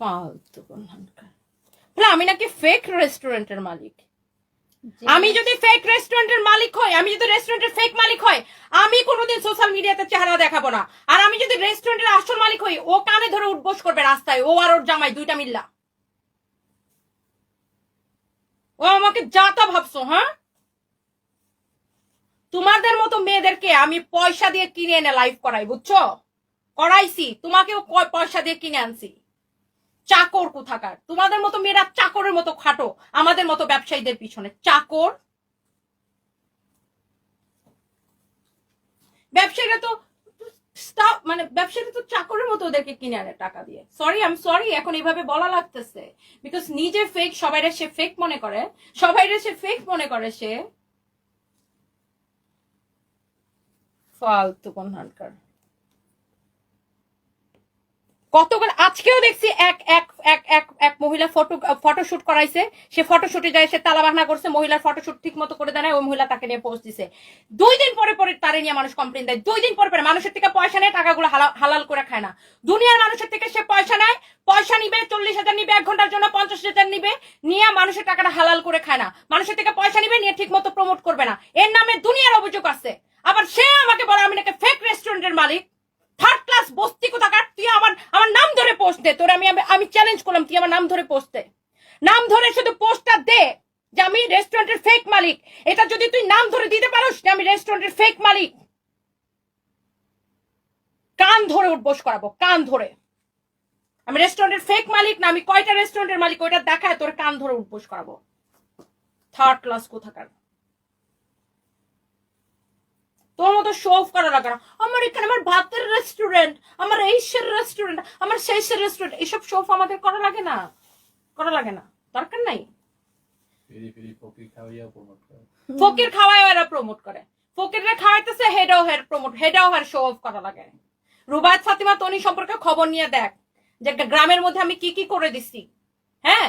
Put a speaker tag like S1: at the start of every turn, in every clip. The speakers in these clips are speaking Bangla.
S1: ফালতু বলে আমি নাকি ফেক রেস্টুরেন্টের মালিক। আমি যদি ফেক রেস্টুরেন্টের মালিক হই আমি যদি রেস্টুরেন্টের ফেক মালিক হই আমি কোনোদিন সোশ্যাল মিডিয়াতে চেহারা দেখাবো না। আর আমি যদি রেস্টুরেন্টের আসল মালিক হই ও কানে ধরে উঠবোস করবে রাস্তায় ও আর ওর জামাই দুইটা মিল্লা। ও আমাকে যা তা ভাবছ হ্যাঁ? তোমাদের মতো মেয়েদেরকে আমি পয়সা দিয়ে কিনে এনে লাইভ করাই বুঝছ? করাইছি তোমাকেও পয়সা দিয়ে কিনে আনছি। চাকর কোথাকার? তোমাদের মতো মেয়েরা চাকরের মতো খাটো। আমাদের মতো ব্যবসায়ীদের পিছনে। চাকর? ব্যবসায়ীরা তো মানে ব্যবসায়ীরা তো চাকরের মতো ওদেরকে কিনে আনে টাকা দিয়ে। সরি আই এম সরি এখন এইভাবে বলা লাগতেছে। বিকজ নিজে ফেক সবাইরে সে ফেক মনে করে। সবাইরে সে ফেক মনে করে সে। ফালতু কোনখানকার কতগুলো আজকেও দেখছি এক এক এক এক এক মহিলা ফটো, ফটোশুট করাইছে। সে ফটোশুটে যায়, সে তালা বাহানা করছে, মহিলার ফটোশুট ঠিক মতো করে দেয় ওই মহিলা তাকে নিয়ে পোস্ট দিছে। দুই দিন পরে পরে তারে নিয়ে মানুষ কমপ্লেন দেয়। দুই দিন পরে পরে মানুষের থেকে পয়সা নেয়, টাকাগুলো হালা- হালাল করে খায় না। দুনিয়ার মানুষের থেকে সে পয়সা নেয়, পয়সা নিবে, চল্লিশ হাজার নিবে, এক ঘণ্টার জন্য পঞ্চাশ হাজার নিবে, নিয়ে মানুষের টাকাটা হালাল করে খায় না। মানুষের থেকে পয়সা নিবে, নিয়ে ঠিক মতো প্রমোট করবে না। এর নামে দুনিয়ার অভিযোগ আছে। আবার সে আমাকে বলে, আমি নাকি ফেক রেস্টুরেন্টের মালিক। থার্ড ক্লাস বস্তি কোথাকার? তুই আমার আমার নাম ধরে পোস্ট দে। তোর আমি, আমি- চ্যালেঞ্জ করলাম, তুই আমার নাম ধরে পোস্ট দে। নাম ধরে শুধু পোস্টটা দে, যে আমি রেস্টুরেন্টের ফেক মালিক। এটা যদি তুই নাম ধরে দিতে পারোস যে আমি রেস্টুরেন্টের ফেক মালিক। কান ধরে উঠবোস করাবো, কান ধরে। আমি রেস্টুরেন্টের ফেক মালিক না, আমি কয়টা রেস্টুরেন্টের মালিক, ওইটা দেখায় তোর কান ধরে উঠবোস করাবো। থার্ড ক্লাস কোথাকার? তোর মতো শো অফ করা লাগে না। আমার এখানে আমার ভাতের রেস্টুরেন্ট আমার এইসের রেস্টুরেন্ট আমার সেইসের রেস্টুরেন্ট এসব শো অফ আমাদের করা লাগে না। করা লাগে না। দরকার নাই।
S2: ফকির
S1: খাওয়ায় এরা প্রমোট করে। ফকিররা খাওয়াইতেছে হেডাও হেড প্রমোট হেডাও হেড শো অফ করা লাগে। রুবায়ত ফাতিমা তনি সম্পর্কে খবর নিয়ে দেখ যে একটা গ্রামের মধ্যে আমি কি কি করে দিচ্ছি হ্যাঁ?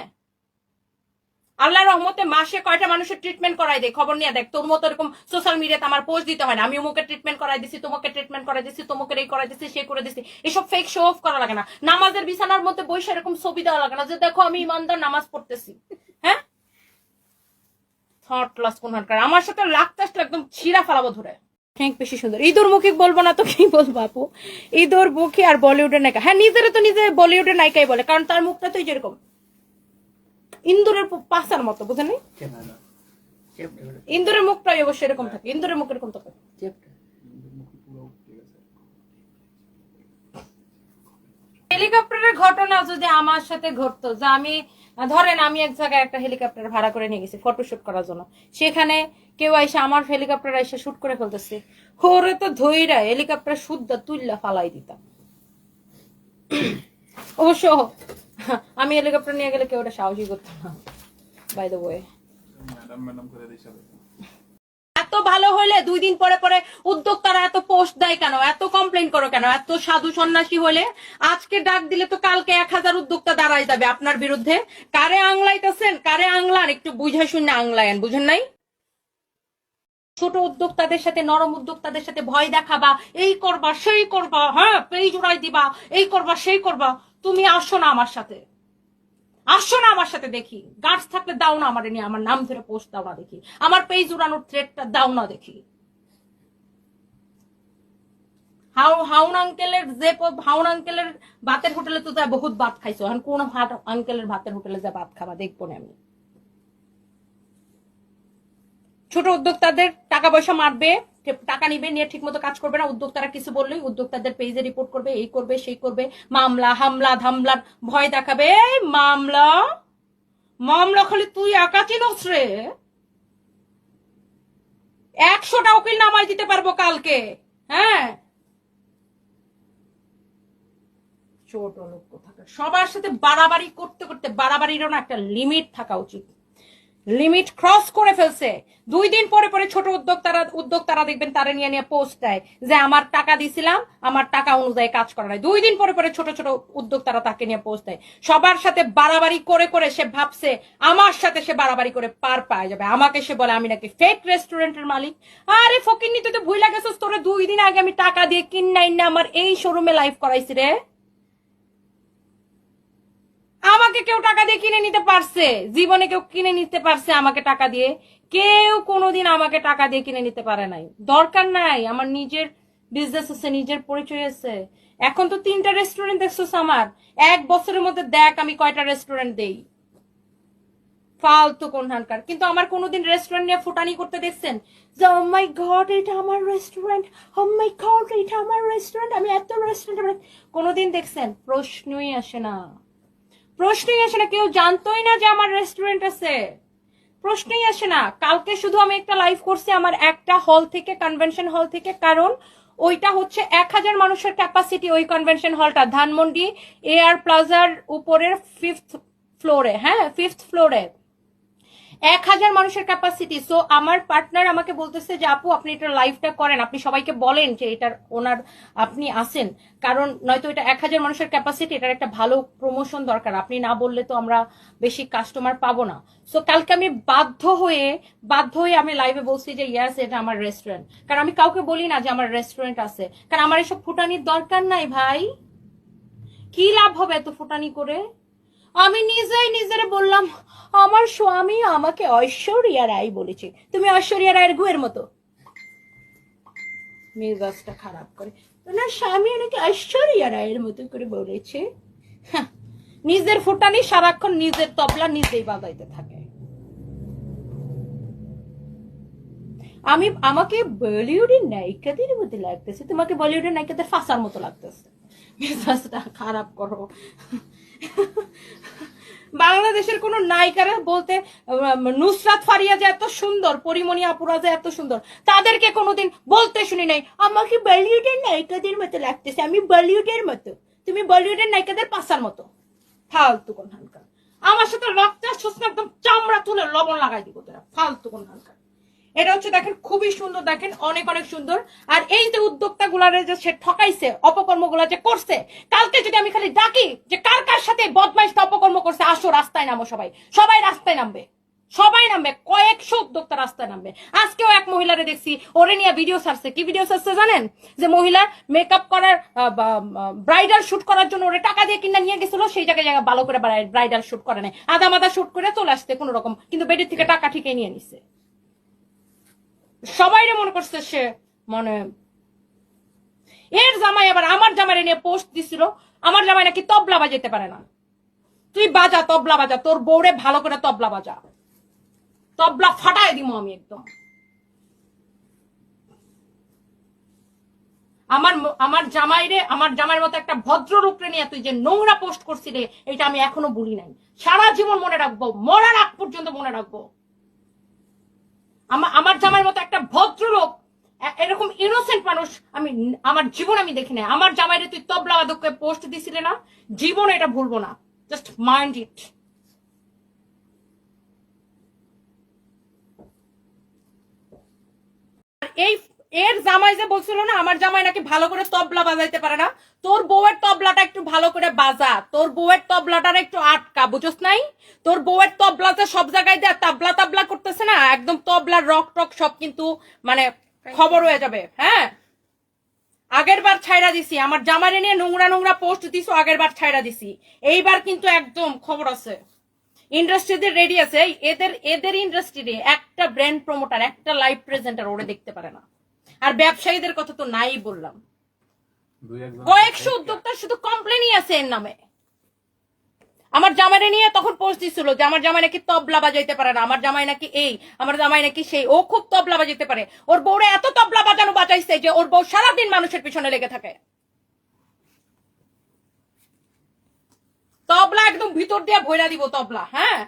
S1: আল্লাহ রহমতে মাসে কয়টা মানুষের ট্রিটমেন্ট করাই দেয়? খবর নিয়ে দেখ, তোর মতো এরকম সোশ্যাল মিডিয়াতে আমার পোস্ট দিতে হয় না। আমি অমুকে ট্রিটমেন্ট করাই দিছি, তোমাকে ট্রিটমেন্ট করাই দিছি তোমাকে এই করাই দিছি, সে করে দিছি। এসব ফেক শো অফ করা লাগে না। নামাজের বিছানার মধ্যে বসে এরকম ছবি দেওয়া লাগে না যে, দেখো, আমি ইমানদার, নামাজ পড়তেছি। হ্যাঁ? থার্ড ক্লাস কোন আমার সাথে লাগতে একদম ছিঁড়া ফেলাবো ধরে। অনেক বেশি সুন্দর। ইঁদুর মুখী বলব না তো, কি বলব আপু? ইঁদুর মুখী আর বলিউডের নায়িকা। হ্যাঁ নিজেরও তো নিজে বলিউডের নায়িকাই বলে, কারণ তার মুখটা তো যেরকম ইন্দুরের পু- পাছার মতো বুঝেন ইন্দুরের মুখটাই অবশ্য এরকম থাকে ইন্দুরের মুখ এরকম থাকে। হেলিকপ্টারের ঘটনা যদি আমার সাথে ঘটতো যে আমি ধরেন আমি এক জায়গায় একটা হেলিকপ্টার ভাড়া করে নিয়ে গেছি ফটোশুট করার জন্য। সেখানে কেউ এসে আমার হেলিকপ্টার এসে শুট করে ফেলতেছে। ওরে তো ধৈরা হেলিকপ্টার শুদ্ধ তুললা ফালাই দিতাম। অবশ্য আমি হেলিকপ্টার নিয়ে গেলে কেউ ওটা সাহসই করতো না by the way
S2: madam madam করে দিছে
S1: এত ভালো হলে দুই দিন পরে পরে উদ্যোক্তারা এত পোস্ট দেয় কেন? এত কমপ্লেন করো কেন? এত সাধু সন্ন্যাসী হলে আজকে ডাক দিলে তো কালকে এক হাজার উদ্যোক্তা দাঁড়ায় যাবে আপনার বিরুদ্ধে। কারে আংলাইতেছেন? কারে আংলান? একটু বুঝে শুনে আংলায়েন বুঝেন নাই? ছোট উদ্যোক্তাদের সাথে নরম উদ্যোক্তাদের সাথে ভয় দেখাবা এই করবা সেই করবা হ্যাঁ পেজ উড়াই দিবা এই করবা সেই করবা। তুমি আসো না আমার সাথে। আসো না আমার সাথে দেখি। গাছ থাকলে দাও না আমার নিয়ে, আমার নাম ধরে পোস্ট দাও না দেখি। আমার পেজ উড়ানোর থ্রেডটা দাও না দেখি। হাউ, হাউন আঙ্কেলের যে হাউন আঙ্কেলের ভাতের হোটেলে তো যা বহুত ভাত খাইছো। এখন কোন ভাত, আঙ্কেলের ভাতের হোটেলে যা ভাত খাবা, দেখব না আমি। ছোট উদ্যোক্তাদের টাকা পয়সা মারবে টাকা নিবে, নিয়ে ঠিক মতো কাজ করবে না। উদ্যোক্তারা কিছু বললেই উদ্যোক্তাদের পেজে রিপোর্ট করবে, এই করবে, সেই করবে। মামলা, হামলা, ধামলার ভয় দেখাবে। মামলা মামলা খালি তুই একা চিনস রে। একশোটা উকিল নামাই দিতে পারব কালকে হ্যাঁ? ছোট লোক সবার সাথে বাড়াবাড়ি করতে করতে বাড়াবাড়িরও না একটা লিমিট থাকা উচিত। লিমিট ক্রস করে ফেলছে। দুই দিন পরে পরে ছোট উদ্যোক্তারা উদ্যোক্তারা দেখবেন তারা নিয়ে নিয়ে পোস্ট দেয় যে, আমার টাকা দিছিলাম, আমার টাকা অনুযায়ী কাজ করা নাই। দুই দিন পরে পরে ছোট ছোট উদ্যোক্তারা তাকে নিয়ে পোস্ট দেয়। সবার সাথে বাড়াবাড়ি করে করে সে ভাবছে, আমার সাথে সে বাড়াবাড়ি করে পার পায় যাবে। আমাকে সে বলে, আমি নাকি ফেক রেস্টুরেন্টের মালিক। আরে ফকিন্নি, তুই তো ভুইলা গেছিস, তোরে দুই দিন আগে আমি টাকা দিয়ে কিন নাই না, আমার এই শোরুমে লাইভ করাইছি রে। আমাকে কেউ টাকা দিয়ে কিনে নিতে পারছে। জীবনে কেউ কিনে নিতে পারছে আমাকে টাকা দিয়ে। কেউ কোনোদিন আমাকে টাকা দিয়ে কিনে নিতে পারে নাই। দরকার নাই। আমার নিজের বিজনেস আছে, নিজের পরিচয় আছে। এখন তো তিনটা রেস্টুরেন্ট দেখছ আমার। এক বছরের মধ্যে দেখ আমি কয়টা রেস্টুরেন্ট দেই। ফালতু কোনখানকার। কিন্তু আমার কোনোদিন রেস্টুরেন্ট নিয়ে ফুটানি করতে দেখছেন? যে ও মাই গড এটা আমার রেস্টুরেন্ট ও মাই গড এটা আমার রেস্টুরেন্ট আমি এত রেস্টুরেন্ট কোনোদিন দেখছেন? প্রশ্নই আসে না। প্রশ্নই আসে না, কেউ জানতোই না যে আমার রেস্টুরেন্ট আছে। প্রশ্নই আসে না, কালকে শুধু আমি একটা লাইভ করছি আমার একটা হল থেকে কনভেনশন হল থেকে, কারণ ওইটা হচ্ছে এক হাজার মানুষের ক্যাপাসিটি ওই কনভেনশন হলটা ধানমন্ডি এয়ার প্লাজার উপরের ফিফথ ফ্লোরে হ্যাঁ ফিফথ ফ্লোরে এক হাজার মানুষের ক্যাপাসিটি সো আমার পার্টনার আমাকে বলতেছে যে, আপু, আপনি এটা লাইভটা করেন। আপনি সবাইকে বলেন যে, এটার ওনার আপনি আসেন কারণ নয়তো এটা এক হাজার মানুষের ক্যাপাসিটি এটার একটা ভালো প্রমোশন দরকার। আপনি না বললে তো আমরা বেশি কাস্টমার পাবো না। সো কালকে আমি বাধ্য হয়ে বাধ্য হয়ে আমি লাইভে বলছি যে ইয়াস এটা আমার রেস্টুরেন্ট কারণ আমি কাউকে বলি না যে, আমার রেস্টুরেন্ট আছে। কারণ আমার এসব ফুটানির দরকার নাই ভাই। কি লাভ হবে এত ফুটানি করে? আমি নিজেই নিজের বললাম আমার স্বামী আমাকে ঐশ্বরিয়া রায় বলেছে। তুমি ঐশ্বরিয়া রায়ের গুয়ের মতো। মেজাজটা খারাপ করে। না স্বামী নাকি ঐশ্বরিয়া রায়ের মতো করে বলেছে। হ্যাঁ, নিজের ফুটানি সারাক্ষণ নিজের তবলা নিজেই বাজাইতে থাকে। আমি আমাকে বলিউডের নায়িকাদের মতো লাগতেছে। তোমাকে বলিউডের নায়িকাদের ফাঁসার মতো লাগতেছে। মেজাজটা খারাপ করো। বাংলাদেশের কোন নায়িকারা বলতে নুসরাত ফারিয়া যে এত সুন্দর, পরিমণি আপুরা যে এত সুন্দর, তাদেরকে কোনোদিন বলতে শুনি নাই। আমাকে বলিউডের নায়িকাদের মতো লাগতেছে, আমি বলিউডের মতো। তুমি বলিউডের নায়িকাদের পাশার মতো। ফালতু কোন হানকার আমার সাথে রক্ত শুষ্ক একদম চামড়া তুলে লবণ লাগাই দিব তোরা, ফালতু কোন হানকার এটা হচ্ছে দেখেন খুবই সুন্দর, দেখেন অনেক অনেক সুন্দর। আর এই যে উদ্যোক্তা গুলারে যে সে ঠকাইছে অপকর্মগুলা যে করছে, কালকে যদি আমি খালি ডাকি যে কার কার সাথে বদমাইশটা অপকর্ম করছে, আসো, রাস্তায় নামো সবাই। সবাই রাস্তায় নামবে। সবাই নামবে। কয়েকশো উদ্যোক্তা রাস্তায় নামবে। আজকেও এক মহিলারে দেখছি, ওরে নিয়ে ভিডিও সারছে কি ভিডিও সারছে জানেন? যে মহিলা মেকআপ করার ব্রাইডাল শুট করার জন্য ওরে টাকা দিয়ে কিনা নিয়ে গেছিল, সেই জায়গায় জায়গায় ভালো করে ব্রাইডাল শুট করে নেয়। আদা মাদা শুট করে চলে আসতে কোনো রকম কিন্তু বেডের থেকে টাকা ঠিকই নিয়ে নিছে। সবাই মনে করছে সে মানে এর জামাই আবার আমার জামাই নিয়ে পোস্ট দিছিল। আমার জামাই নাকি তবলা বাজাইতে পারে না। তুই বাজা, তবলা বাজা। তোর বউরে ভালো করে তবলা বাজা। তবলা ফাটাই দিব আমি একদম। আমার আমার জামাইরে, আমার জামাইয়ের মতো একটা ভদ্র রূপরে নিয়ে তুই যে নোংরা পোস্ট করছিলি, এটা আমি এখনও ভুলি নাই। সারা জীবন মনে রাখব, মরার আগ পর্যন্ত মনে রাখব। আমার জামাইয়ের মতো একটা ভদ্রলোক এরকম ইনোসেন্ট মানুষ আমি আমার জীবন আমি দেখি নাই। আমার জামাইরে তুই তবলা বাদককে পোস্ট দিছিলে না? জীবনে এটা ভুলবো না। জাস্ট মাইন্ড ইট এই এর জামাই যে বলছিল না, আমার জামাই নাকি ভালো করে তবলা বাজাইতে পারে না। তোর বউয়ের তবলাটা একটু ভালো করে বাজা। তোর বউয়ের তবলাটার একটু আটকা, বুঝোস নাই? তোর বউয়ের তবলাতে সব জায়গায় দেয়, তাবলা তাবলা করতেছে না, একদম তবলার রক টক সব কিন্তু মানে খবর হয়ে যাবে হ্যাঁ? আগের বার ছাইরা দিছি, আমার জামাইরে নিয়ে নোংরা নোংরা পোস্ট দিছো, আগের বার ছাইরা দিছি। এইবার কিন্তু একদম খবর আছে। ইন্ডাস্ট্রিদের রেডি আছে এদের এদের ইন্ডাস্ট্রিতে একটা ব্র্যান্ড প্রমোটার একটা লাইভ প্রেজেন্টার ওরে দেখতে পারে না। আর ব্যবসায়ীদের কথা তো নাই বললাম। কয়েকশো উদ্যোক্তা শুধু কমপ্লেনই আছে এর নামে। আমার জামাইরে নিয়ে তখন পোস্ট দিছিল যে আমার জামাই নাকি তবলা বাজাইতে পারে না আমার জামাই নাকি এই আমার জামাই নাকি সেই ও খুব তবলা বাজাইতে পারে। ওর বউরে এত তবলা বাজানো বাজাইছে যে ওর বউ সারাদিন মানুষের পিছনে লেগে থাকে। তবলা একদম ভিতর দিয়ে ভইরা দিব তবলা হ্যাঁ?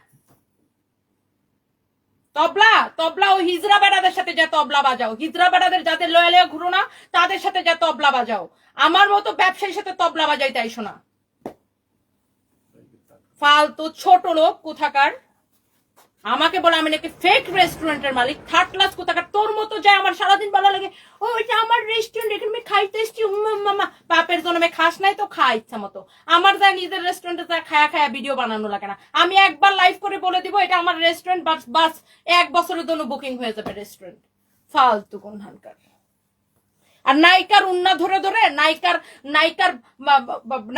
S1: তবলা তবলা ও হিজরা বেড়াদের সাথে যা তবলা বাজাও। হিজরা বেড়াদের যাদের লয়ালে লয়ে ঘুরো না তাদের সাথে যা তবলা বাজাও। আমার মতো ব্যবসায়ীর সাথে তবলা বাজাই তাই শোনা ফালতু ছোট লোক কোথাকার? আমাকে বলে আমি নাকি ফেক রেস্টুরেন্টের মালিক। থার্ড ক্লাস কোথাকার? তোর মতো যায় আমার সারাদিন ভালো লাগে। ও এটা আমার রেস্টুরেন্ট এখানে আমি খাইতে এসছি। মামা বাপের জন্মে খাস নাই তো, খা ইচ্ছা মতো। আমার যা নিজের রেস্টুরেন্টে যা খায়া খায়া ভিডিও বানানো লাগে না। আমি একবার লাইভ করে বলে দিব, এটা আমার রেস্টুরেন্ট বাস বাস, এক বছরের জন্য বুকিং হয়ে যাবে রেস্টুরেন্ট ফালতু কোন হানকার আর নায়িকার উন্না ধরে ধরে, নায়িকার নায়িকার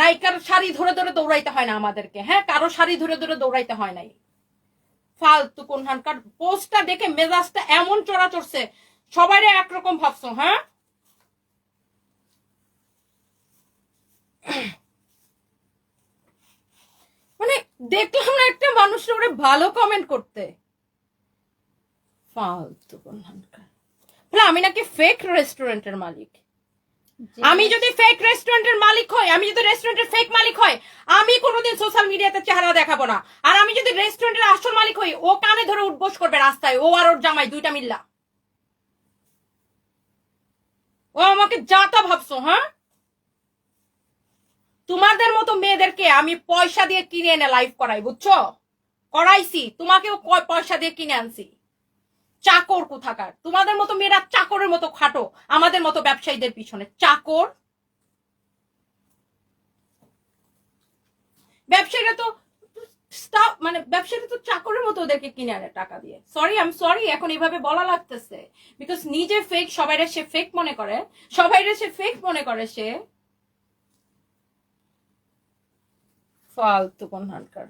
S1: নায়িকার শাড়ি ধরে ধরে দৌড়াইতে হয় না আমাদেরকে। হ্যাঁ কারও শাড়ি ধরে ধরে দৌড়াইতে হয় নাই। ফালতু কোনখানকার পোস্টটা দেখে মেজাজটা এমন চড়া চড়ছে। সবাই একরকম ভাবছ হ্যাঁ? মানে দেখলাম না একটা মানুষের উপরে ভালো কমেন্ট করতে। ফালতু কোনখানকার। বলে আমি নাকি ফেক রেস্টুরেন্টের মালিক। আমি যদি ফেক রেস্টুরেন্টের মালিক হই, আমি যদি রেস্টুরেন্টের ফেক মালিক হই, আমি কোনোদিন সোশ্যাল মিডিয়াতে চেহারা দেখাবো না। আর আমি যদি রেস্টুরেন্টের আসল মালিক হই, ও কানে ধরে উঠবোস করবে রাস্তায়, ও আর ওর জামাই দুইটা মিল্লা। ও আমাকে যা তা ভাবছ হ্যাঁ? তোমাদের মতো মেয়েদেরকে আমি পয়সা দিয়ে কিনে এনে লাইভ করাই, বুঝছ? করাইছি, তোমাকেও পয়সা দিয়ে কিনে আনছি। চাকর কোথাকার? তোমাদের মতো মেয়েরা চাকরের মতো খাটো, আমাদের মতো ব্যবসায়ীদের পিছনে। চাকর? ব্যবসায়ীরা তো মানে ব্যবসায়ীরা তো চাকরের মতো ওদেরকে কিনে আনে টাকা দিয়ে। সরি আই এম সরি এখন এইভাবে বলা লাগতেছে। বিকজ নিজে ফেক সবাইরে সে ফেক মনে করে। সবাইরে সে ফেক মনে করে সে। ফালতু কোনখানকার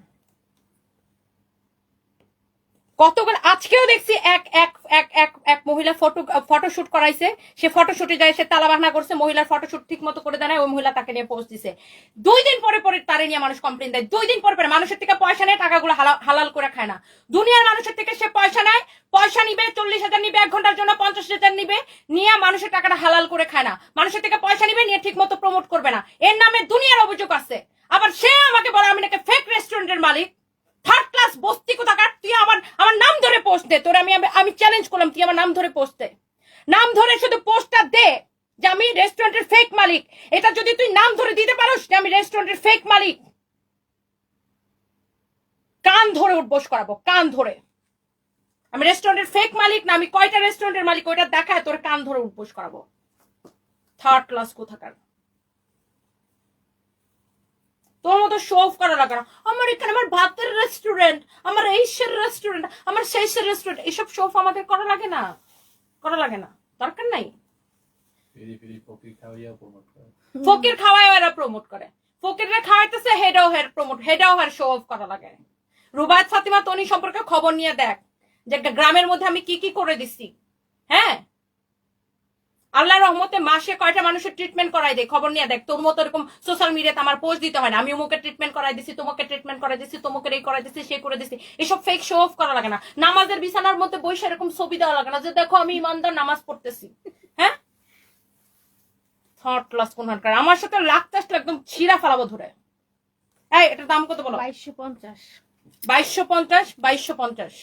S1: গতকাল আজকেও দেখছি এক এক এক এক এক মহিলা ফটো, ফটোশুট করাইছে। সে ফটোশুটে যায়, সে তালা বাহানা করছে, মহিলার ফটোশুট ঠিক মতো করে দেয় ওই মহিলা তাকে নিয়ে পোস্ট দিছে। দুই দিন পরে পরে তারে নিয়ে মানুষ কমপ্লেন দেয়। দুই দিন পরে পরে মানুষের থেকে পয়সা নেয়, টাকাগুলো হালা- হালাল করে খায় না। দুনিয়ার মানুষের থেকে সে পয়সা নেয়, পয়সা নিবে, চল্লিশ হাজার নিবে, এক ঘণ্টার জন্য পঞ্চাশ হাজার নিবে, নিয়ে মানুষের টাকাটা হালাল করে খায় না। মানুষের থেকে পয়সা নিবে, নিয়ে ঠিক মতো প্রমোট করবে না। এর নামে দুনিয়ার অভিযোগ আছে। আবার সে আমাকে বলে, আমি নাকি ফেক রেস্টুরেন্টের মালিক। থার্ড ক্লাস বস্তি কোথাকার? তুই আমার আমার নাম ধরে পোস্ট দে। তোর আমি, আমি- চ্যালেঞ্জ করলাম, তুই আমার নাম ধরে পোস্ট দে। নাম ধরে শুধু পোস্টটা দে যে আমি রেস্টুরেন্টের ফেক মালিক। এটা যদি তুই নাম ধরে দিতে পারোস যে আমি রেস্টুরেন্টের ফেক মালিক। কান ধরে উঠবোস করাবো, কান ধরে। আমি রেস্টুরেন্টের ফেক মালিক না, আমি কয়টা রেস্টুরেন্টের মালিক, ওইটা দেখায় তোর কান ধরে উঠবোস করাবো। থার্ড ক্লাস কোথাকার? তোর মতো শো অফ করা লাগে না। আমার এখানে আমার ভাতের রেস্টুরেন্ট আমার এইসের রেস্টুরেন্ট আমার সেইসের রেস্টুরেন্ট এসব শো অফ আমাদের করা লাগে না। করা লাগে না। দরকার নাই।
S2: ফকির
S1: খাওয়ায় এরা প্রমোট করে। ফকিররা খাওয়াইতেছে হেডাও হেড প্রমোট হেডাও হেড শো অফ করা লাগে। রুবায়ত ফাতিমা তনি সম্পর্কে খবর নিয়ে দেখ। যে একটা গ্রামের মধ্যে আমি কি কি করে দিচ্ছি হ্যাঁ? আল্লাহ রহমতে মাসে কয়টা মানুষের ট্রিটমেন্ট করাই দেয়? খবর নিয়ে দেখ তোর মতো এরকম সোশ্যাল মিডিয়াতে আমার পোস্ট দিতে হয় না। আমি অমুকে ট্রিটমেন্ট করাই দিছি তোমাকে ট্রিটমেন্ট করাই দিছি তোমাকে এই করাই দিছি সে করে দিছি। এসব ফেক শো অফ করা লাগে না। নামাজের বিছানার মধ্যে বসে এরকম ছবি দেওয়া লাগে না যে দেখো আমি ইমানদার নামাজ পড়তেছি। হ্যাঁ? থার্ড ক্লাস কোনখানকার আমার সাথে লাগতে আসলে একদম ছিঁড়া ফেলাবো ধরে। এই এটার দাম কত বলো?
S3: বাইশশো পঞ্চাশ।
S1: বাইশশো পঞ্চাশ বাইশশো পঞ্চাশ।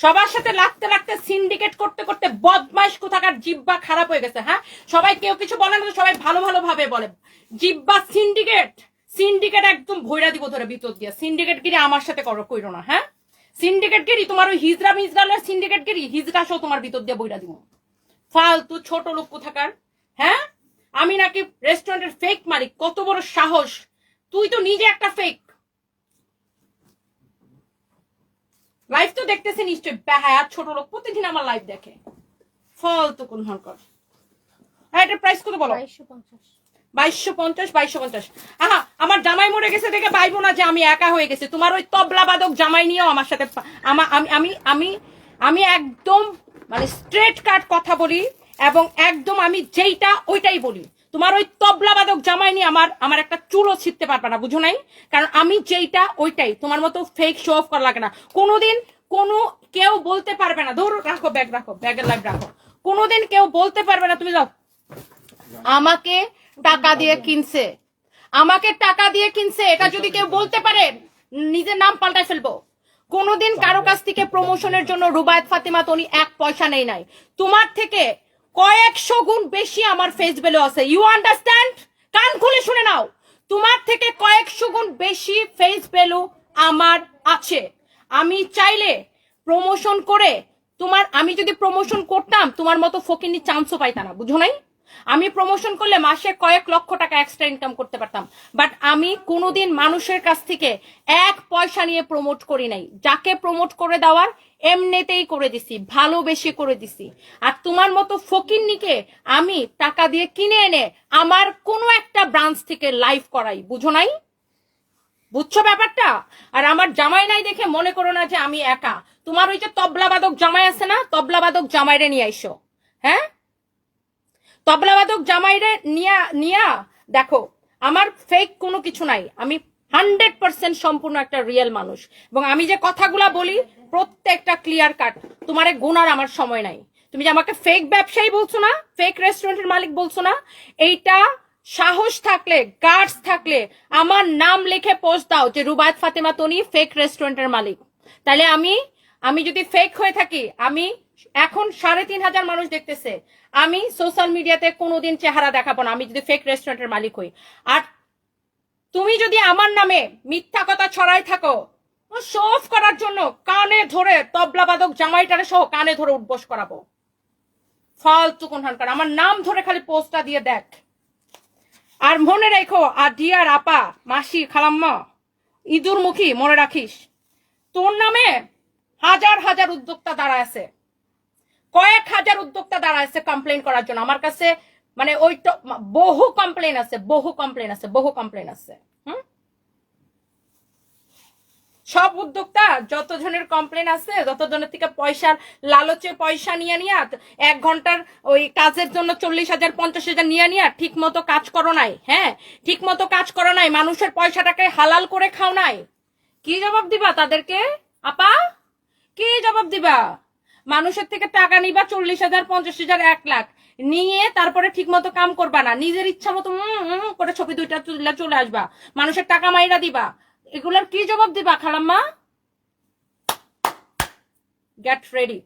S1: সবার সাথে লাগতে লাগতে সিন্ডিকেট করতে করতে বদমাইশ কোথাকার জিব্বা খারাপ হয়ে গেছে হ্যাঁ? সবাই কেউ কিছু বলে না তো সবাই ভালো ভালো ভাবে বলে। জিব্বা সিন্ডিকেট সিন্ডিকেট একদম ভৈরা দিব ধরে ভিতর দিয়ে। সিন্ডিকেট গিরি আমার সাথে করো, কইরো না হ্যাঁ? সিন্ডিকেট গিরি তোমার ওই হিজরা মিজরালের সিন্ডিকেট গিরি হিজরা সহ তোমার ভিতর দিয়ে বইরা দিব। ফালতু ছোট লোক কোথাকার হ্যাঁ? আমি নাকি রেস্টুরেন্টের ফেক মালিক, কত বড় সাহস। তুই তো নিজে একটা ফেক লাইভ তো দেখতেছে নিশ্চয় বেহায়া ছোট লোক প্রতিদিন আমার লাইভ দেখে। ফল তো কোন হরকর হ্যাঁ এটার প্রাইস কত বলো?
S3: বাইশশো পঞ্চাশ।
S1: বাইশশো পঞ্চাশ আহা আমার জামাই মরে গেছে দেখে পাইবো না যে আমি একা হয়ে গেছি। তোমার ওই তবলা বাদক জামাই নিয়েও আমার সাথে আমি আমি আমি আমি একদম মানে স্ট্রেট কাট কথা বলি এবং একদম আমি যেইটা ওইটাই বলি। তোমার ওই তবলা বাদক জামাই নিয়ে আমার আমার একটা চুলও ছিটতে পারবে না, বুঝো নাই? কারণ আমি যেইটা, ওইটাই। তোমার মতো ফেক শো অফ করা লাগে না। কোনোদিন কোনো কেউ বলতে পারবে না। ধরো, রাখো ব্যাগ রাখো ব্যাগের লাইভ রাখো। কোনোদিন কেউ বলতে পারবে না, তুমি যাও। আমাকে টাকা দিয়ে কিনছে। আমাকে টাকা দিয়ে কিনছে, এটা যদি কেউ বলতে পারে, নিজের নাম পাল্টায় ফেলব। কোনোদিন কারও কাছ থেকে প্রমোশনের জন্য রুবায়ত ফাতিমা তনি এক পয়সা নেই নাই। তোমার থেকে কয়েকশো গুণ বেশি আমার ফেস ভ্যালু আছে। ইউ আন্ডারস্ট্যান্ড কান খুলে শুনে নাও। তোমার থেকে কয়েকশো গুণ বেশি ফেস ভ্যালু আমার আছে। আমি চাইলে প্রমোশন করে তোমার আমি যদি প্রমোশন করতাম, তোমার মতো ফকিনি চান্সও পাইতা না, বুঝো নাই? আমি প্রমোশন করলে মাসে কয়েক লক্ষ টাকা এক্সট্রা ইনকাম করতে পারতাম। বাট আমি কোনোদিন মানুষের কাছ থেকে এক পয়সা নিয়ে প্রমোট করি নাই। যাকে প্রমোট করে দেওয়ার এমনিতেই করে দিছি, ভালোবেসে করে দিছি। আর তোমার মতো ফকিন্নিকে আমি টাকা দিয়ে কিনে এনে আমার কোনো একটা ব্রাঞ্চ থেকে লাইভ করাই, বুঝো নাই? বুঝছ ব্যাপারটা? আর আমার জামাই নাই দেখে মনে করো না যে আমি একা। তোমার ওই যে তবলাবাদক জামাই আছে না, তবলাবাদক জামাইরে নিয়ে আইসো। হ্যাঁ? তবলাবাদক জামাইরে নিয়া নিয়া, দেখো, আমার ফেক কোনো কিছু নাই। আমি হান্ড্রেড পার্সেন্ট সম্পূর্ণ একটা রিয়েল মানুষ। এবং আমি যে কথাগুলা বলি প্রত্যেকটা ক্লিয়ার কাট তোমার গুনার আমার সময় নাই। তুমি যে আমাকে ফেক ব্যবসায়ী বলছো না ফেক রেস্টুরেন্টের মালিক বলছো না, এইটা সাহস থাকলে গার্ডস থাকলে, আমার নাম লিখে পোস্ট দাও যে রুবায়ত ফাতেমা তনি ফেক রেস্টুরেন্টের মালিক। তাহলে আমি আমি যদি ফেক হয়ে থাকি, আমি এখন সাড়ে তিন হাজার মানুষ দেখতেছে, আমি সোশ্যাল মিডিয়াতে কোনোদিন চেহারা দেখাবো না, আমি যদি ফেক রেস্টুরেন্টের মালিক হই। আর তুমি যদি আমার নামে মিথ্যা কথা ছড়াই থাকো শো অফ করার জন্য কানে ধরে তবলাবাদক জামাইটারে সহ কানে ধরে উঠবস করাবো। ফালতু কোনখানকার আমার নাম ধরে খালি পোস্টটা দিয়ে দেখ। আর মনে রেখো আর ডিয়ার আপা, মাসি, খালাম্মা, ইঁদুর মুখী, মনে রাখিস, তোর নামে হাজার হাজার উদ্যোক্তা দাঁড়া আছে। কয়েক হাজার উদ্যোক্তা দাঁড়া আছে কমপ্লেন করার জন্য। আমার কাছে মানে ওই বহু কমপ্লেন আছে, বহু কমপ্লেন আছে, বহু কমপ্লেন আছে। সব উদ্যোক্তা যত জনের কমপ্লেন আছে যত জনের থেকে পয়সার লালচে পয়সা নিয়ে নিয়ে, এক ঘণ্টার ওই কাজের জন্য চল্লিশ হাজার, পঞ্চাশ হাজার নিয়ে নিয়ে ঠিক মতো কাজ করো নাই হ্যাঁ? ঠিক মতো কাজ করো নাই, মানুষের পয়সাটাকে হালাল করে খাও নাই। কি জবাব দিবা তাদেরকে? আপা, কি জবাব দিবা? মানুষের থেকে টাকা নিবা চল্লিশ হাজার, পঞ্চাশ হাজার, এক লাখ। নিয়ে তারপরে ঠিক মতো কাম করবা না। নিজের ইচ্ছা মতো করে ছবি দুইটা চলে আসবা। মানুষের টাকা মাইরা দিবা। এগুলার কি জবাব দিবা, খালাম্মা? গেট রেডি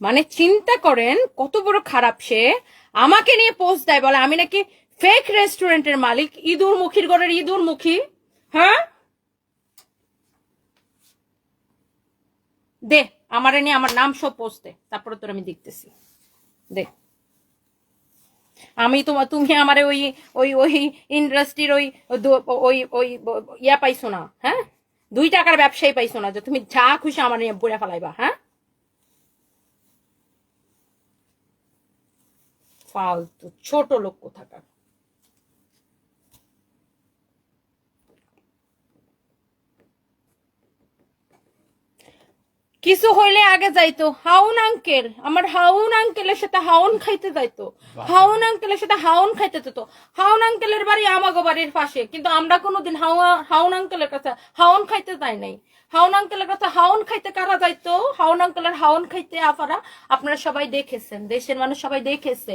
S1: মানে চিন্তা করেন, কত বড় খারাপ সে। আমাকে নিয়ে পোস্ট দেয়, বলে, আমি নাকি ফেক রেস্টুরেন্টের মালিক, ইঁদুর মুখীর ঘরের ইঁদুর মুখী। হ্যাঁ? দে, আমার নিয়ে আমার নাম সব পোস্ট দে, তারপরে তোর আমি দেখতেছি। দে। আমি তোমার তুমি আমার ওই ওই ওই ইন্ডাস্ট্রির ওই ওই ওই ইয়া পাইছো না হ্যাঁ? দুই টাকার ব্যবসায়ী পাইছো না, যে তুমি যা খুশি আমার নিয়ে বুড়ে ফেলাইবা হ্যাঁ? ফালতু ছোট লোক কোথাকার। কিছু হইলে আগে যাইতো। হাউন আঙ্কেল আমার হাউন আঙ্কেলের সাথে হাউন খাইতে যাইতো। হাউন আঙ্কেলের সাথে হাউন খাইতে যেত। হাউন আঙ্কেলের বাড়ি আমাগো বাড়ির পাশে কিন্তু আমরা কোনোদিন হাওয়া হাউন আঙ্কেলের কাছে হাউন খাইতে যাই নাই। হাউন আঙ্কেলের কাছে হাউন খাইতে কারা যাইতো? হাউন আঙ্কেলের হাউন খাইতে আপারা আপনারা সবাই দেখেছেন দেশের মানুষ সবাই দেখেছে।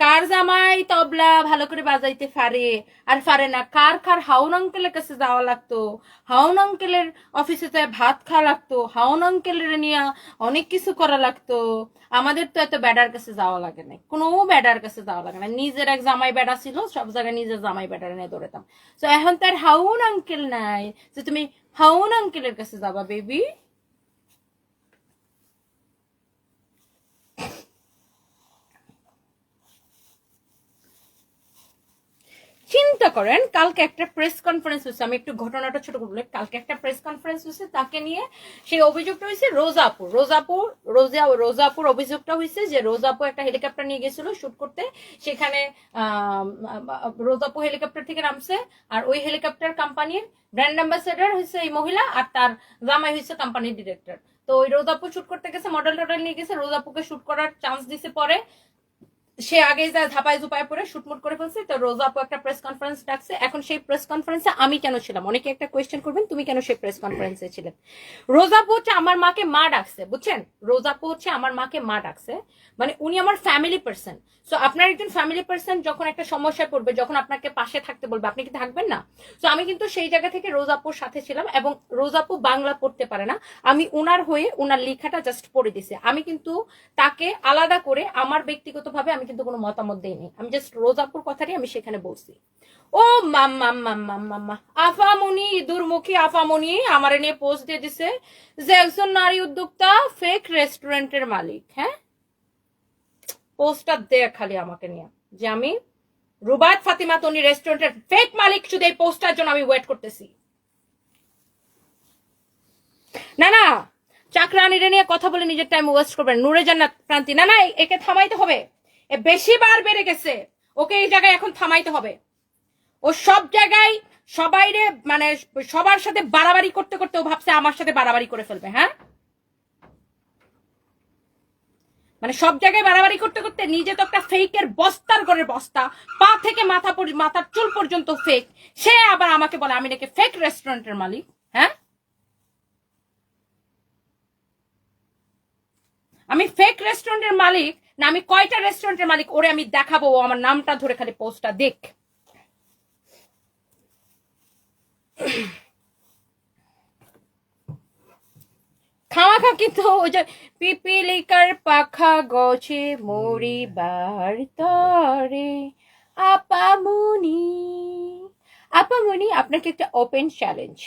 S1: কার জামাই তবলা ভালো করে বাজাইতে পারে? আর পারে না। কার কার হাউন আঙ্কেলের কাছে যাওয়া লাগতো? হাউন আঙ্কেলের অফিসে যায় ভাত খাওয়া লাগতো। হাউন আঙ্কেলের নিয়ে অনেক কিছু করা লাগতো। আমাদের তো এত ব্যাডার কাছে যাওয়া লাগে না কোনো ব্যাডার কাছে যাওয়া লাগে না নিজের এক জামাই বেডা ছিল, সব জায়গায় নিজের জামাই বেডার নিয়ে দৌড়াতাম তো এখন তার হাউন আঙ্কেল নাই। যে তুমি হাউন আঙ্কেলের কাছে যাবা বেবি চিন্তা করেন, কালকে একটা প্রেস কনফারেন্স হয়েছে। আমি একটু ঘটনাটা ছোট বলব কালকে একটা প্রেস কনফারেন্স হয়েছে, তাকে নিয়ে সেই অভিযোগটা হয়েছে রোজাপুর। রোজাপুর, রোজা, রোজাপুর অভিযোগটা হয়েছে যে রোজাপুর একটা হেলিকপ্টার নিয়ে গেছিল শুট করতে। সেখানে রোজাপুর হেলিকপ্টার থেকে নামছে। আর ওই হেলিকপ্টার কোম্পানির ব্র্যান্ড অ্যাম্বাসেডার হয়েছে এই মহিলা আর তার জামাই হয়েছে কোম্পানির ডিরেক্টর তো ওই রোজাপুর শুট করতে গেছে মডেল টডেল নিয়ে গেছে। রোজাপুকে শুট করার চান্স দিছে পরে। সে আগে যা ধাপায় ধুপায় পরে শুটমুট করে ফেলছে, তো রোজা আপু একটা প্রেস কনফারেন্স ডাকছে। এখন সেই প্রেস কনফারেন্সে আমি কেন ছিলাম? অনেকে একটা কোয়েশ্চেন করবেন, তুমি কেন সেই প্রেস কনফারেন্সে ছিলেন রোজাপু হচ্ছে আমার মাকে মা ডাকছে, বুঝছেন? রোজাপু হচ্ছে আমার মাকে মা ডাকছে মানে উনি আমার ফ্যামিলি পার্সন সো আপনার একজন ফ্যামিলি পার্সন যখন একটা সমস্যায় পড়বে, যখন আপনাকে পাশে থাকতে বলবে, আপনি কি থাকবেন না? তো আমি কিন্তু সেই জায়গা থেকে রোজাপুর সাথে ছিলাম এবং রোজাপু বাংলা পড়তে পারে না। আমি উনার হয়ে উনার লেখাটা জাস্ট পড়ে দিছি আমি কিন্তু তাকে আলাদা করে আমার ব্যক্তিগতভাবে আমি কিন্তু কোনো মতামত দেইনি আমি জাস্ট রোজাপুর কথাটাই আমি সেখানে বলছি। ও মাম মাম মাম মাম মাম মা আফামনি, দুর্মুখী আফামনি আমার নিয়ে পোস্ট দিয়ে দিছে যে একজন নারী উদ্যোক্তা ফেক রেস্টুরেন্টের মালিক হ্যাঁ? পোস্টটা দে খালি আমাকে নিয়ে। যে আমি রুবাত ফাতিমা তনি রেস্টুরেন্টের ফেক মালিক, শুধু এই পোস্টার জন্য আমি ওয়েট করতেছি। না না চাকরানিরে নিয়ে কথা বলে নিজের টাইম ওয়েস্ট করবেন। নূরে জান্নাত প্রান্তি না না একে থামাইতে হবে। বেশি বার বেড়ে গেছে। ওকে এই জায়গায় এখন থামাইতে হবে। ও সব জায়গায় সবাইরে মানে সবার সাথে বাড়াবাড়ি করতে করতে ও ভাবছে আমার সাথে বাড়াবাড়ি করে ফেলবে হ্যাঁ? মানে সব জায়গায় বাড়াবাড়ি করতে করতে নিজে তো একটা ফেকের বস্তার ঘরের বস্তা, পা থেকে মাথা মাথার চুল পর্যন্ত ফেক সে আবার আমাকে বলে, আমি নাকি ফেক রেস্টুরেন্টের মালিক হ্যাঁ? আমি ফেক রেস্টুরেন্টের মালিক না, আমি কয়টা রেস্টুরেন্টের মালিক, ওরে আমি দেখাবো, ও আমার নামটা ধরে খালি পোস্টটা দেখ। খাওয়া খা কিন্তু ওই যে পিপিলিকার পাখা গছে মরিবার তরে। আপামনি আপামনি আপনাকে একটা ওপেন চ্যালেঞ্জ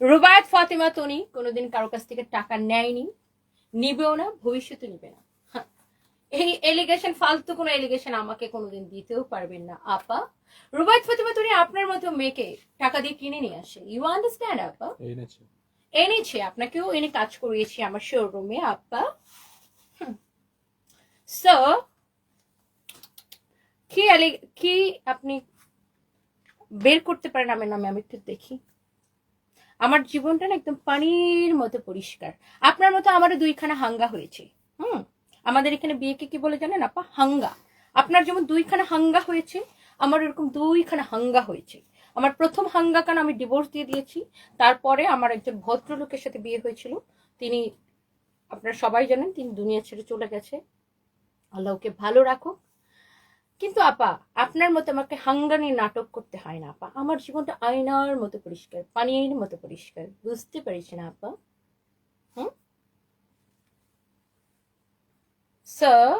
S1: রুবায়ত ফাতিমা তনি কোনোদিন কারও কাছ থেকে টাকা নেয়নি, নিবেও না, ভবিষ্যতে নিবে না। এই এলিগেশন ফালতু কোনো এলিগেশন আমাকে কোনোদিন দিতেও পারবেন না আপা। রুবায়ত ফাতিমা তনি আপনার মতো মেয়েকে টাকা দিয়ে কিনে নিয়ে আসে। ইউ আন্ডারস্ট্যান্ড আপা?
S2: এনেছে
S1: আপনাকেও এনে কাজ করিয়েছি আমার শোরুমে আপা। সো কি কি আপনি বের করতে পারেন? আমার নামে আমি একটু দেখি। আমার জীবনটা না একদম পানির মতো পরিষ্কার। আপনার মতো আমারও দুইখানা হাঙ্গা হয়েছে। হুম। আমাদের এখানে বিয়েকে কি বলে জানেন আপা? হাঙ্গা। আপনার যেমন দুইখানা হাঙ্গা হয়েছে, আমার এরকম দুইখানা হাঙ্গা হয়েছে। আমার প্রথম হাঙ্গা কান আমি ডিভোর্স দিয়ে দিয়েছি, তারপরে আমার একজন ভদ্রলোকের সাথে বিয়ে হয়েছিল। তিনি, আপনারা সবাই জানেন, তিনি দুনিয়া ছেড়ে চলে গেছে। আল্লাহ ওকে ভালো রাখো কিন্তু আপা, আপনার মতো আমাকে হাঙ্গানি নাটক করতে হয় না আপা? আমার জীবনটা আয়নার মতো পরিষ্কার, পানির মতো পরিষ্কার। বুঝতে পারছি না আপা? স্যার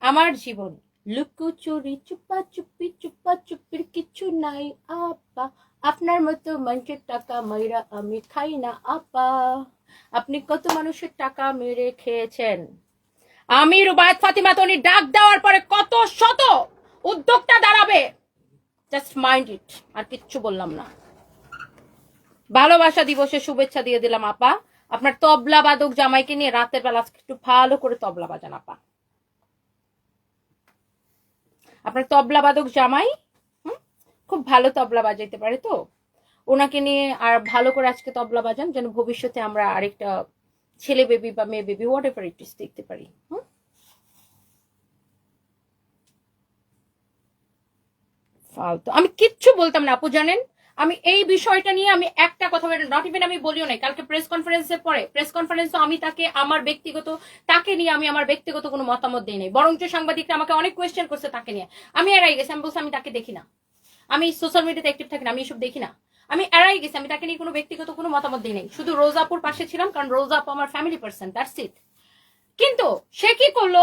S1: আমার জীবন। লুকোচুরি চুপা চুপি, চুপা চুপির কিছু নাই, আপা। আপনার মতো মানুষের টাকা মাইরা আমি খাই না, আপা। আপনি কত মানুষের টাকা মেরে খেয়েছেন? আমি রুবায়ত ফাতিমা তনি ডাক দেওয়ার পরে কত শত উদ্যোক্তা দাঁড়াবে? জাস্ট মাইন্ড ইট আর কিচ্ছু বললাম না। ভালোবাসা দিবসে শুভেচ্ছা দিয়ে দিলাম, আপা। আপনার তবলা বাদক জামাইকে নিয়ে রাতের বেলা একটু ভালো করে তবলা বাজান, আপা। আপনার তবলা বাদক জামাই খুব ভালো তবলা বাজাইতে পারে তো? ওনাকে নিয়ে আর ভালো করে আজকে তবলা বাজান, যেন ভবিষ্যতে আমরা আরেকটা ছেলে বেবি বা মেয়ে baby whatever it is দেখতে পারি, হুম? ফালতু। আমি কিচ্ছু বলতাম না, আপু, জানেন? আমি এই বিষয়টা নিয়ে আমি একটা কথা নট ইভেন আমি বলিও নাই, কালকে প্রেস কনফারেন্সের পরে প্রেস কনফারেন্স আমি তাকে, আমার ব্যক্তিগত, তাকে নিয়ে আমি আমার ব্যক্তিগত কোনো মতামত দিই নাই। বরঞ্চ সাংবাদিকরা আমাকে অনেক কোয়েশ্চেন করছে তাকে নিয়ে। আমি এড়াই গেছি, আমি বলছি আমি তাকে দেখি না। আমি সোশ্যাল মিডিয়াতে অ্যাক্টিভ থাকি না, আমি এসব দেখি না। আমি এড়াই গেছি, আমি তাকে নিয়ে কোনো ব্যক্তিগত কোনো মতামত দিই নাই। শুধু রোজাপুর পাশে ছিলাম, কারণ রোজাপু আমার ফ্যামিলি পার্সন দ্যাটস ইট কিন্তু সে কি করল?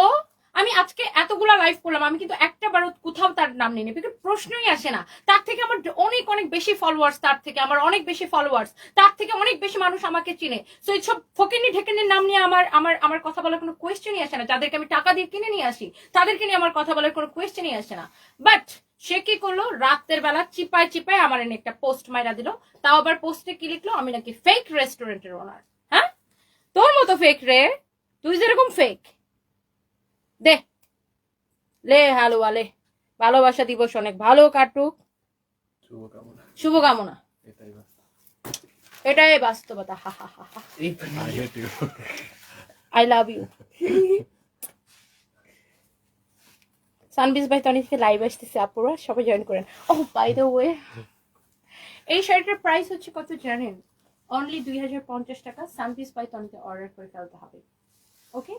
S1: আমি আজকে এতগুলা লাইভ করলাম, আমি কিন্তু একটা বারো কোথাও তার নাম নিই বিকজ প্রশ্নই আসে না। তার থেকে আমার অনেক অনেক বেশি ফলোয়ার্স তার থেকে, আমার অনেক বেশি ফলোয়ার্স তার থেকে অনেক বেশি মানুষ আমাকে চিনে। সো এইসব ফকিনি ঢেকেনির নাম নিয়ে আমার আমার আমার কথা বলার কোনো কোয়েশ্চেনই আসে না। যাদেরকে আমি টাকা দিয়ে কিনে নিয়ে আসি, তাদেরকে নিয়ে আমার কথা বলার কোনো কোয়েশ্চেনই আসে না। বাট সে কি করল? রাতের বেলা চিপায় চিপায় আমার এনে একটা পোস্ট মাইরা দিল। তাও আবার পোস্টে কি লিখলো? আমি নাকি ফেক রেস্টুরেন্টের ওনার হ্যাঁ? তোর মতো ফেক রে? তুই যেরকম ফেক দে। লে হ্যালো আলে ভালোবাসা দিবস অনেক। ভালো কাটুক।
S2: শুভকামনা। এটাই
S1: বাস্তবতা। হা হা হা হা। আই লাভ ইউ সানবিজ ভাই তনি থেকে লাইভ আসতেছে আপুরা। সবাই জয়েন করেন। ও বাই দ্য ওয়ে এই শার্টের প্রাইস হচ্ছে কত জানেন? অনলি দুই হাজার পঞ্চাশ টাকা। সানবিজ বাই তনিতে অর্ডার করে ফেলতে হবে। ওকে